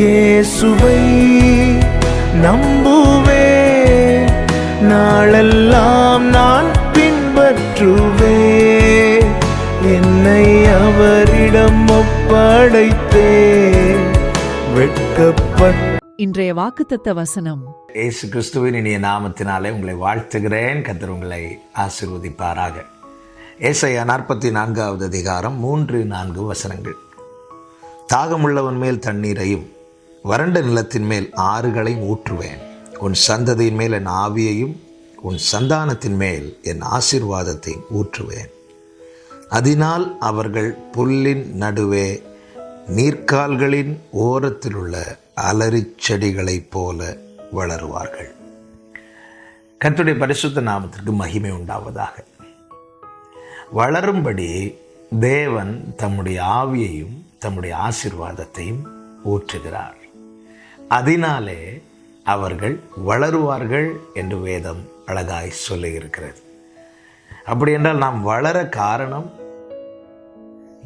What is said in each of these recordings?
இயேசுவை நம்புவேன் நாளெல்லாம் நான் பின்பற்றுவேன் என்னை அவரிடம் ஒப்படைத்தேன். வெட்கப்பட்ட இன்றைய வாக்குத்தத்த வசனம். இயேசு கிறிஸ்துவின் இனிய நாமத்தினாலே உங்களை வாழ்த்துகிறேன். கர்த்தர் உங்களை ஆசீர்வதிப்பாராக. ஏசாயா நாற்பத்தி நான்காவது அதிகாரம் மூன்று நான்கு வசனங்கள். தாகமுள்ளவன் மேல் தண்ணீரையும் வறண்ட நிலத்தின் மேல் ஆறுகளையும் ஊற்றுவேன். உன் சந்ததியின் மேல் என் ஆவியையும் உன் சந்தானத்தின் மேல் என் ஆசிர்வாதத்தை ஊற்றுவேன். அதனால் அவர்கள் புல்லின் நடுவே நீர்க்கால்களின் ஓரத்தில் உள்ள அலரிச் செடிகளைப் போல வளருவார்கள். கத்துடைய பரிசுத்த நாமத்திற்கு மகிமை உண்டாவதாக. வளரும்படி தேவன் தம்முடைய ஆவியையும் தம்முடைய ஆசிர்வாதத்தையும் ஊற்றுகிறார். அதனாலே அவர்கள் வளருவார்கள் என்று வேதம் அழகாய் சொல்லியிருக்கிறது. அப்படி என்றால் நாம் வளர காரணம்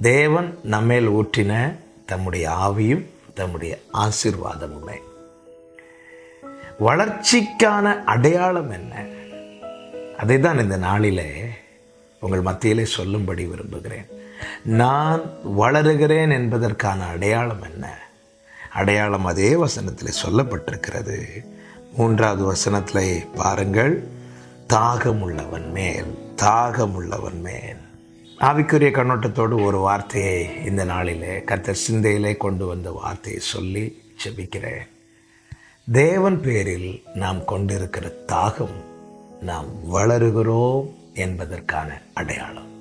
தேவன் நம்மேல் ஊற்றின தம்முடைய ஆவியும் தம்முடைய ஆசிர்வாதமுமே. வளர்ச்சிக்கான அடையாளம் என்ன? அதை தான் இந்த நாளிலே உங்கள் மத்தியிலே சொல்லும்படி விரும்புகிறேன். நான் வளருகிறேன் என்பதற்கான அடையாளம் என்ன? அடையாளம் அதே வசனத்தில் சொல்லப்பட்டிருக்கிறது. மூன்றாவது வசனத்திலே பாருங்கள் தாகமுள்ளவன் மேல் தாகமுள்ளவன் மேல். ஆவிக்குரிய கண்ணோட்டத்தோடு ஒரு வார்த்தையை இந்த நாளிலே கர்த்தர் சிந்தையிலே கொண்டு வந்த வார்த்தையை சொல்லி ஜெபிக்கிறேன். தேவன் பேரில் நாம் கொண்டிருக்கிற தாகம் நாம் வளருகிறோம் என்பதற்கான அடையாளம்.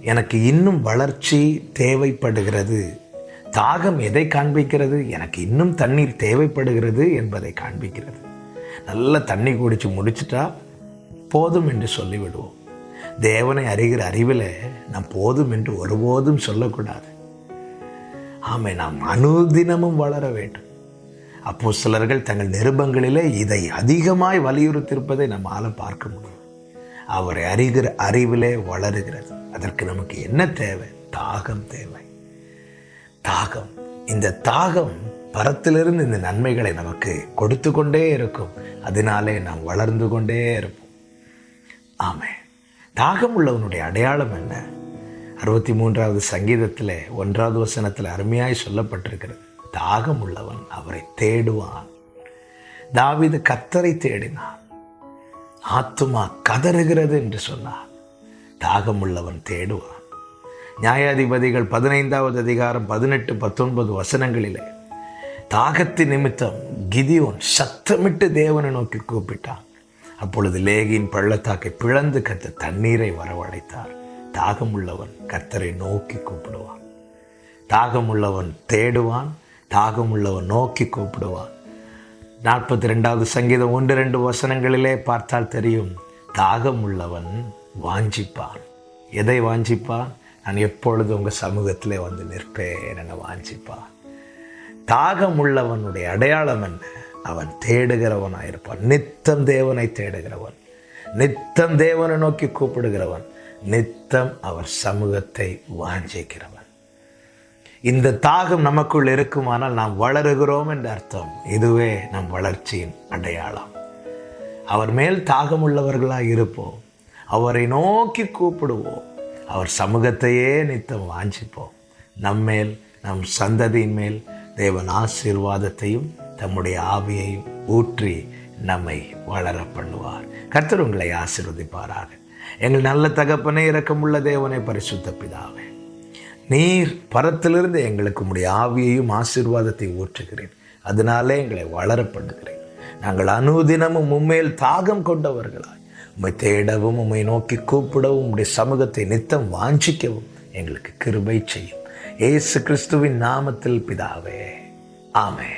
எனக்கு இன்னும் வளர்ச்சி தேவைப்படுகிறது தாகம் எதை காண்பிக்கிறது? எனக்கு இன்னும் தண்ணீர் தேவைப்படுகிறது என்பதை காண்பிக்கிறது. நல்ல தண்ணி குடித்து முடிச்சிட்டா போதும் என்று சொல்லிவிடுவோம். தேவனை அறிகிற அறிவில் நாம் போதும் என்று ஒருபோதும் சொல்லக்கூடாது. ஆமை நாம் அனுதினமும் வளர வேண்டும். அப்போ சிலர்கள் தங்கள் நிருபங்களிலே இதை அதிகமாய் வலியுறுத்தியிருப்பதை நம்மால் பார்க்க முடியும். அவரை அறிகிற அறிவிலே வளருகிறது. அதற்கு நமக்கு என்ன தேவை? தாகம் தேவை. தாகம். இந்த தாகம் பரத்திலிருந்து இந்த நன்மைகளை நமக்கு கொடுத்து கொண்டே இருக்கும். அதனாலே நாம் வளர்ந்து கொண்டே இருப்போம். ஆமே தாகம் உள்ளவனுடைய அடையாளம் என்ன? அறுபத்தி மூன்றாவது சங்கீதத்தில் ஒன்றாவது வசனத்தில் அருமையாய் சொல்லப்பட்டிருக்கிறது. தாகம் உள்ளவன் அவரை தேடுவான். தாவிது கத்தரை தேடினான். ஆத்துமா கதறுகிறது என்று சொன்னார். தாகம் உள்ளவன் தேடுவான். நியாயாதிபதிகள் பதினைந்தாவது அதிகாரம் பதினெட்டு பத்தொன்பது வசனங்களிலே தாகத்து நிமித்தம் கிதியோன் சத்தமிட்டு தேவனை நோக்கி கூப்பிட்டான். அப்பொழுது லேகியின் பள்ளத்தாக்கை பிளந்து கத்த தண்ணீரை வரவழைத்தார். தாகம் உள்ளவன் கர்த்தரை நோக்கி கூப்பிடுவான். தாகம் உள்ளவன் தேடுவான் தாகம் உள்ளவன் நோக்கி கூப்பிடுவான். நாற்பத்தி ரெண்டாவது சங்கீதம் ஒன்று ரெண்டு வசனங்களிலே பார்த்தால் தெரியும் தாகம் உள்ளவன் வாஞ்சிப்பான். எதை வாஞ்சிப்பான்? நான் எப்பொழுது உங்கள் சமூகத்திலே வந்து நிற்பேன் என வாஞ்சிப்பா. தாகம் உள்ளவனுடைய அடையாளம் என்ன? அவன் தேடுகிறவனாயிருப்பான். நித்தம் தேவனை தேடுகிறவன். நித்தம் தேவனை நோக்கி கூப்பிடுகிறவன். நித்தம் அவர் சமூகத்தை வாஞ்சிக்கிறவன். இந்த தாகம் நமக்குள் இருக்குமானால் நாம் வளருகிறோம் என்ற அர்த்தம். இதுவே நம் வளர்ச்சியின் அடையாளம். அவர் மேல் தாகம் உள்ளவர்களாக இருப்போம். அவரை நோக்கி கூப்பிடுவோம். அவர் சமூகத்தையே நித்தம் வாஞ்சிப்போம். நம்மேல் நம் சந்ததியின் மேல் தேவன் ஆசீர்வாதத்தையும் தம்முடைய ஆவியையும் ஊற்றி நம்மை வளர பண்ணுவார். கர்த்தர் உங்களை ஆசீர்வதிப்பாராக. எங்கள் நல்ல தகப்பனே இறக்கமுள்ள தேவனை பரிசுத்த பிதாவே. நீர் பரத்திலிருந்து எங்களுக்கு உடைய ஆவியையும் ஆசீர்வாதத்தை ஊற்றுகிறேன் அதனாலே எங்களை வளர பண்ணுகிறேன் நாங்கள் அனுதினமும் உண்மையில் தாகம் கொண்டவர்களாய். உம்மை தேடவும் உம்மை நோக்கி கூப்பிடவும் உம்முடைய சமூகத்தை நித்தம் வாஞ்சிக்கவும் எங்களுக்கு கிருபை செய்யும். ஏசு கிறிஸ்துவின் நாமத்தில் பிதாவே. ஆமே